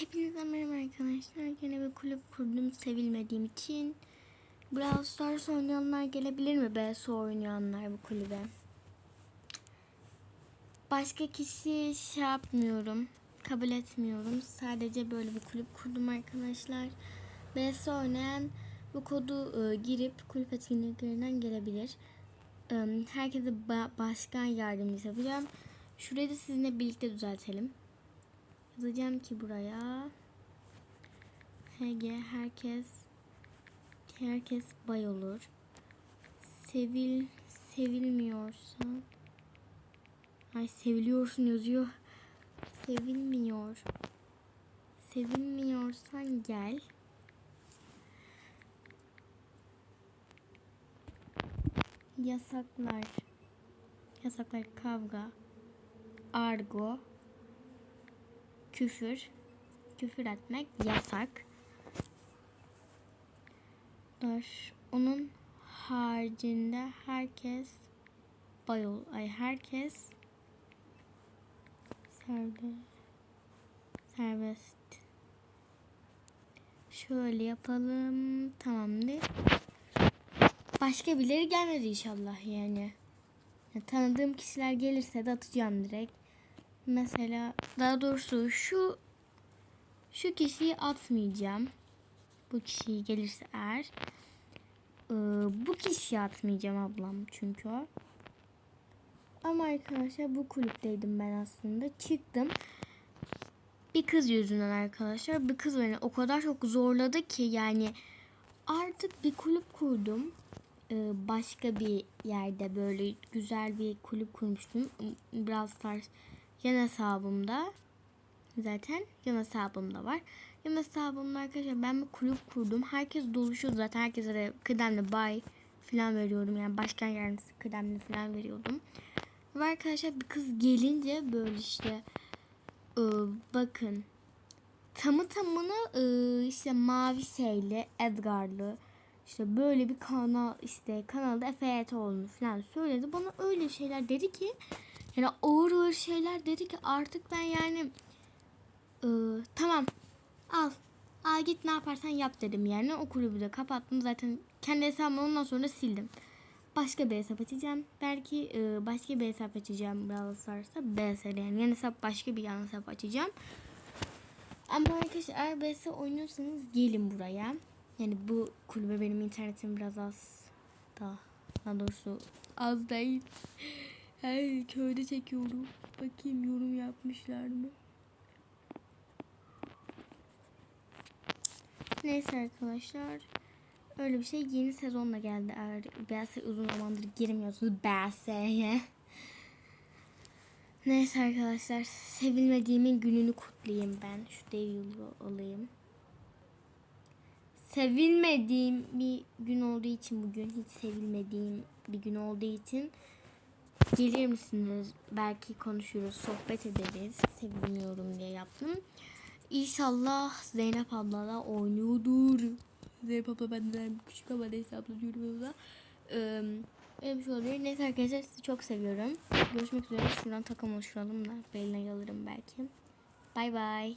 Hepinize merhaba arkadaşlar. Yine bir kulüp kurdum sevilmediğim için. Brawl Stars oynayanlar gelebilir mi? BS oynayanlar bu kulübe. Başka kişi şey yapmıyorum. Kabul etmiyorum. Sadece böyle bir kulüp kurdum arkadaşlar. BS oynayan bu kodu e, girip kulüp etkinliklerinden gelebilir. E, herkese ba- başkan yardımcısı yapacağım. Şurayı da sizinle birlikte düzeltelim. Yazacağım ki buraya HG herkes herkes bay olur. Sevil sevilmiyorsan Ay seviliyorsun yazıyor. Sevilmiyor. Sevilmiyorsan gel. Yasaklar. Yasaklar kavga. Argo küfür, küfür etmek yasak. Dur. Onun haricinde herkes bayol, ay herkes serbest. Serbest. Şöyle yapalım. Tamamdır. Başka birileri gelmedi inşallah yani. Ya, tanıdığım kişiler gelirse de atacağım direkt. Mesela daha doğrusu şu şu kişiyi atmayacağım. Bu kişiyi gelirse eğer. Ee, bu kişiyi atmayacağım ablam çünkü. Ama arkadaşlar bu kulüpteydim ben aslında. Çıktım. Bir kız yüzünden arkadaşlar. Bir kız beni o kadar çok zorladı ki yani artık bir kulüp kurdum. Ee, başka bir yerde böyle güzel bir kulüp kurmuştum. Brawl Stars yan hesabımda zaten yan hesabımda var. Yan hesabımda arkadaşlar ben bir kulüp kurdum. Herkes doluşuyor zaten. Herkese de kıdemli bay falan veriyorum. Yani başkan yardımcısı kıdemli falan veriyordum. Ve arkadaşlar bir kız gelince böyle işte e, bakın tamı tamına e, işte mavi şeyli Edgar'lı işte böyle bir kanal işte kanalda Efe olduğunu falan söyledi. Bana öyle şeyler dedi ki yani ağır ağır şeyler dedi ki artık ben yani e, tamam al al git ne yaparsan yap dedim yani o kulübü de kapattım zaten kendi hesabımı ondan sonra sildim. Başka bir hesap açacağım. Belki e, başka bir hesap açacağım Brawl Stars'ta. BS'de yani yan hesap başka bir yan hesap açacağım. Ama arkadaşlar eğer BS oynuyorsanız gelin buraya. Yani bu kulübe benim internetim biraz az da daha doğrusu az değil. Her köyde çekiyorum. Bakayım yorum yapmışlar mı? Neyse arkadaşlar. Öyle bir şey yeni sezonla geldi. Eğer BS uzun zamandır girmiyorsunuz BS'ye. Neyse arkadaşlar. Sevilmediğimin gününü kutlayayım ben. Şu dev yolu alayım. Sevilmediğim bir gün olduğu için bugün hiç sevilmediğim bir gün olduğu için gelir misiniz? Belki konuşuruz, sohbet ederiz. Sevilmiyorum diye yaptım. İnşallah Zeynep abla da oynuyordur. Zeynep abla benden küçük ama neyse abla diyorum abla. Ee, öyle bir şey oluyor. Neyse arkadaşlar sizi çok seviyorum. Görüşmek üzere. Şuradan takım oluşturalım da. Beline alırım belki. Bay bay.